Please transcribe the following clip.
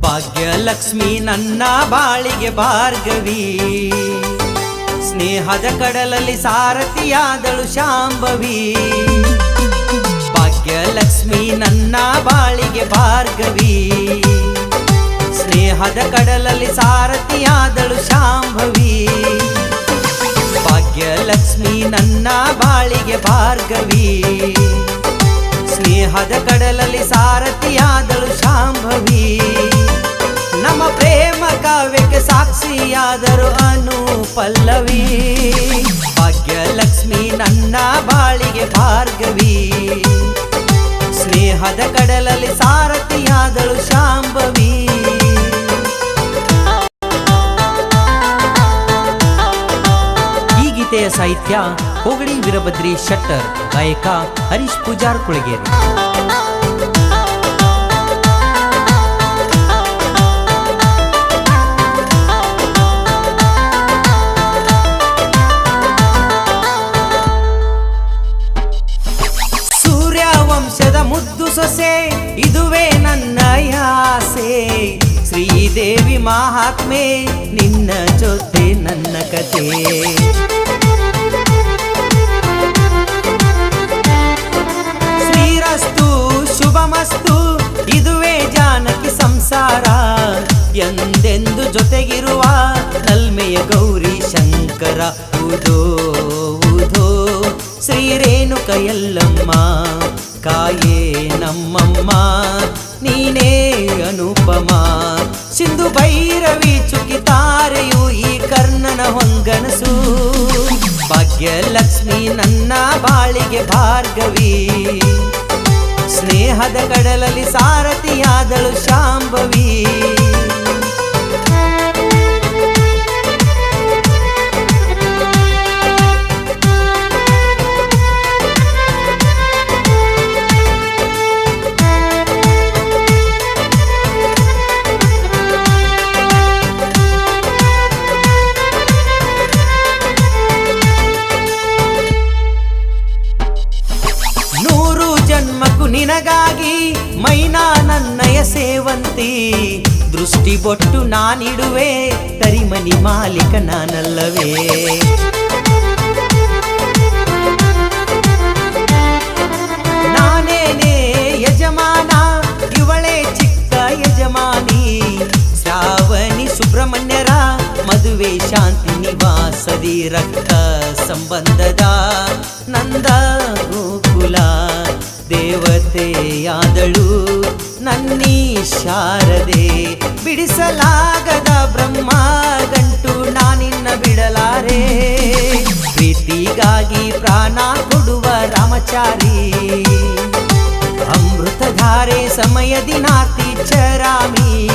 ಭಾಗ್ಯಲಕ್ಷ್ಮಿ ನನ್ನ ಬಾಳಿಗೆ ಭಾರ್ಗವಿ. ಸ್ನೇಹದ ಕಡಲಲ್ಲಿ ಸಾರಥಿಯಾದಳು ಶಾಂಭವಿ. ಭಾಗ್ಯಲಕ್ಷ್ಮಿ ನನ್ನ ಬಾಳಿಗೆ ಭಾರ್ಗವಿ. ಸ್ನೇಹದ ಕಡಲಲ್ಲಿ ಸಾರಥಿಯಾದಳು ಶಾಂಭವಿ. ಭಾಗ್ಯಲಕ್ಷ್ಮಿ ನನ್ನ ಬಾಳಿಗೆ ಭಾರ್ಗವಿ. ಸ್ನೇಹದ ಕಡಲಲ್ಲಿ ಸಾರಥಿಯಾದಳು ಶಾಂಭವಿ. ಪ್ರೇಮ ಕಾವ್ಯಕ್ಕೆ ಸಾಕ್ಷಿಯಾದರು ಅನು ಪಲ್ಲವಿ. ಭಾಗ್ಯಲಕ್ಷ್ಮಿ ನನ್ನ ಬಾಳಿಗೆ ಭಾರ್ಗವಿ. ಸ್ನೇಹದ ಕಡಲಲ್ಲಿ ಸಾರಥಿಯಾದಳು ಶಾಂಭವಿ. ಈ ಗೀತೆಯ ಸಾಹಿತ್ಯ ಹೋಗಡಿ ವೀರಭದ್ರಿ ಶೆಟ್ಟರ್, ಗಾಯಕ ಹರೀಶ್ ಪೂಜಾರ್ ಕುಳಗೇರಿ. ಮುದ್ದು ಇದುವೇ ನನ್ನ ಆಸೆ. ಶ್ರೀದೇವಿ ಮಹಾತ್ಮೆ, ನಿನ್ನ ಜೊತೆ ನನ್ನ ಕತೆ. ಶ್ರೀರಸ್ತು, ಶುಭಮಸ್ತು, ಇದುವೇ ಜಾನಕಿ ಸಂಸಾರ. ಎಂದೆಂದು ಜೊತೆಗಿರುವ ನಲ್ಮೆಯ ಗೌರಿ ಶಂಕರ ಉದೋ ಉದೋ ಶ್ರೀರೇಣುಕ ಎಲ್ಲಮ್ಮ ಕಾಯೇ ನಮ್ಮಮ್ಮ, ನೀನೇ ಅನುಪಮ. ಸಿಂಧು ಭೈರವಿ ಚುಕಿತಾರೆಯು ಈ ಕರ್ಣನ ಹೊಂಗನಸು. ಭಾಗ್ಯಲಕ್ಷ್ಮಿ ನನ್ನ ಬಾಳಿಗೆ ಭಾರ್ಗವಿ. ಸ್ನೇಹದ ಕಡಲಲ್ಲಿ ಸಾರಥಿಯಾದಳು ಶಾಂಭವಿ ಸೇವಂತಿ, ದೃಷ್ಟಿ ಬೊಟ್ಟು ನಾನಿಡುವೆ, ತರಿಮನಿ ಮಾಲೀಕ ನಾನಲ್ಲವೇ. ನಾನೇನೇ ಯಜಮಾನ, ಇವಳೆ ಚಿಕ್ಕ ಯಜಮಾನಿ, ಶ್ರಾವಣಿ ಸುಬ್ರಹ್ಮಣ್ಯರ, ಮದುವೆ ಶಾಂತಿ ನಿವಾಸದಿ ರಕ್ತ ಸಂಬಂಧದ ನಂದ ಗೋಕುಲ, ದೇವತೆಯಾದಳು. ನನ್ನೀ ಶಾರದೆ, ಬಿಡಿಸಲಾಗದ ಬ್ರಹ್ಮ ಗಂಟು ನಾನಿನ್ನ ಬಿಡಲಾರೆ. ಪ್ರೀತಿಗಾಗಿ ಪ್ರಾಣ ಕೊಡುವ ರಾಮಚಾರಿ. ಅಮೃತಧಾರೆ ಸಮಯ ದಿನಾತಿ ಚರಾಮಿ